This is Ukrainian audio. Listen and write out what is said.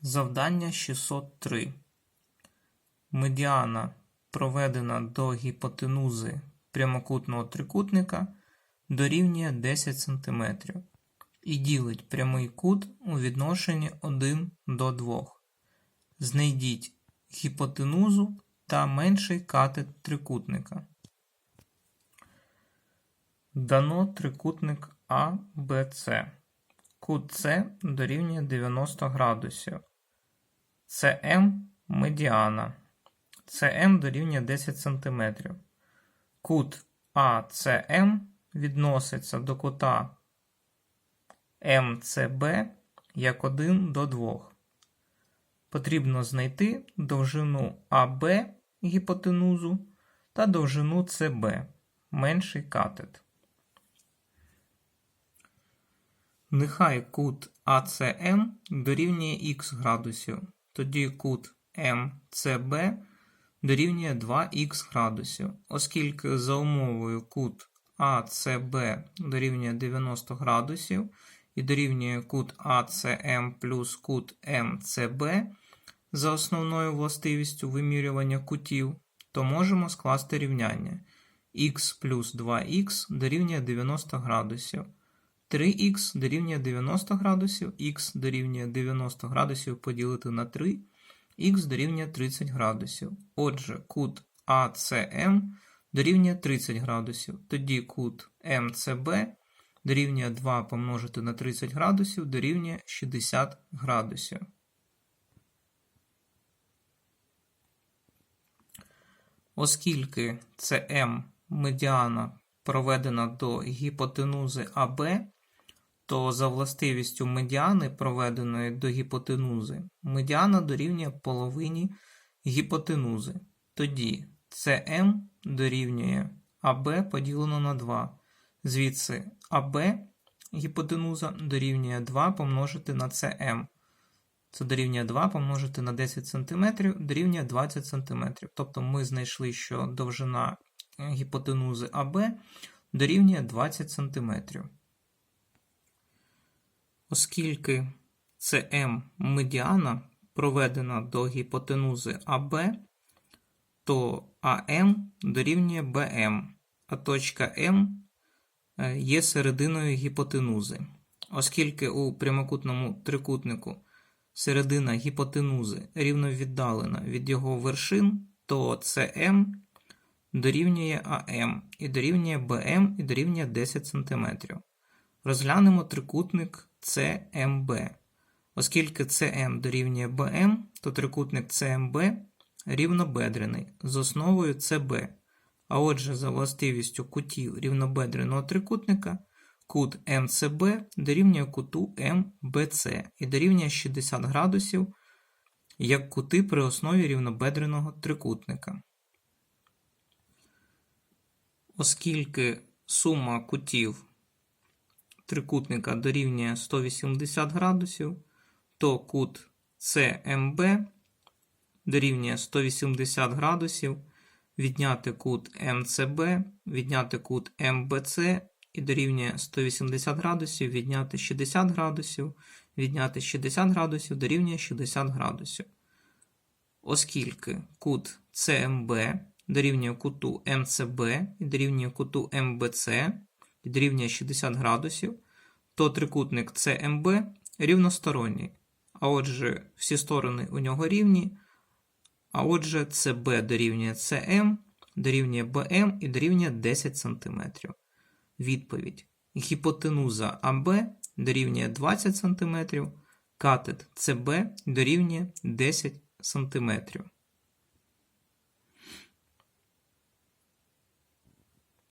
Завдання 603. Медіана проведена до гіпотенузи прямокутного трикутника дорівнює 10 см і ділить прямий кут у відношенні 1 до 2. Знайдіть гіпотенузу та менший катет трикутника. Дано трикутник АБЦ. Кут С дорівнює 90 градусів. СМ медіана. СМ дорівнює 10 см. Кут АЦМ відноситься до кута МЦБ як 1 до 2. Потрібно знайти довжину АБ гіпотенузу та довжину СБ менший катет. Нехай кут АЦМ дорівнює х градусів, тоді кут МЦБ дорівнює 2х градусів, оскільки за умовою кут АЦБ дорівнює 90 градусів і дорівнює кут АЦМ плюс кут МЦБ за основною властивістю вимірювання кутів, то можемо скласти рівняння. Х плюс 2х дорівнює 90 градусів. 3х дорівнює 90 градусів, х дорівнює 90 градусів поділити на 3, х дорівнює 30 градусів. Отже, кут АЦМ дорівнює 30 градусів. Тоді кут МЦБ дорівнює 2 помножити на 30 градусів дорівнює 60 градусів. Оскільки СМ медіана проведена до гіпотенузи АБ, то за властивістю медіани, проведеної до гіпотенузи, медіана дорівнює половині гіпотенузи. Тоді CM дорівнює АБ поділено на 2. Звідси АБ гіпотенуза дорівнює 2 помножити на CM. Це дорівнює 2 помножити на 10 см дорівнює 20 см. Тобто ми знайшли, що довжина гіпотенузи АБ дорівнює 20 см. Оскільки СМ медіана проведена до гіпотенузи АБ, то АМ дорівнює БМ, а точка М є серединою гіпотенузи. Оскільки у прямокутному трикутнику середина гіпотенузи рівно віддалена від його вершин, то СМ дорівнює АМ і дорівнює БМ і дорівнює 10 см. Розглянемо трикутник CMB. Оскільки CM дорівнює BM, то трикутник CMB рівнобедрений з основою CB. А отже, за властивістю кутів рівнобедреного трикутника, кут МЦБ дорівнює куту МБЦ і дорівнює 60 градусів як кути при основі рівнобедреного трикутника. Оскільки сума кутів трикутника дорівнює 180 градусів, то кут CMB дорівнює 180 градусів, відняти кут МЦБ, відняти кут МБЦ і дорівнює 180 градусів, відняти 60 градусів, відняти 60 градусів дорівнює 60 градусів. Оскільки кут CMB дорівнює куту МЦБ і дорівнює куту МБЦ і дорівнює 60 градусів, то трикутник CMB рівносторонній. А отже, всі сторони у нього рівні. А отже, CB дорівнює CM, дорівнює BM і дорівнює 10 см. Відповідь. Гіпотенуза АБ дорівнює 20 см, катет CB дорівнює 10 см.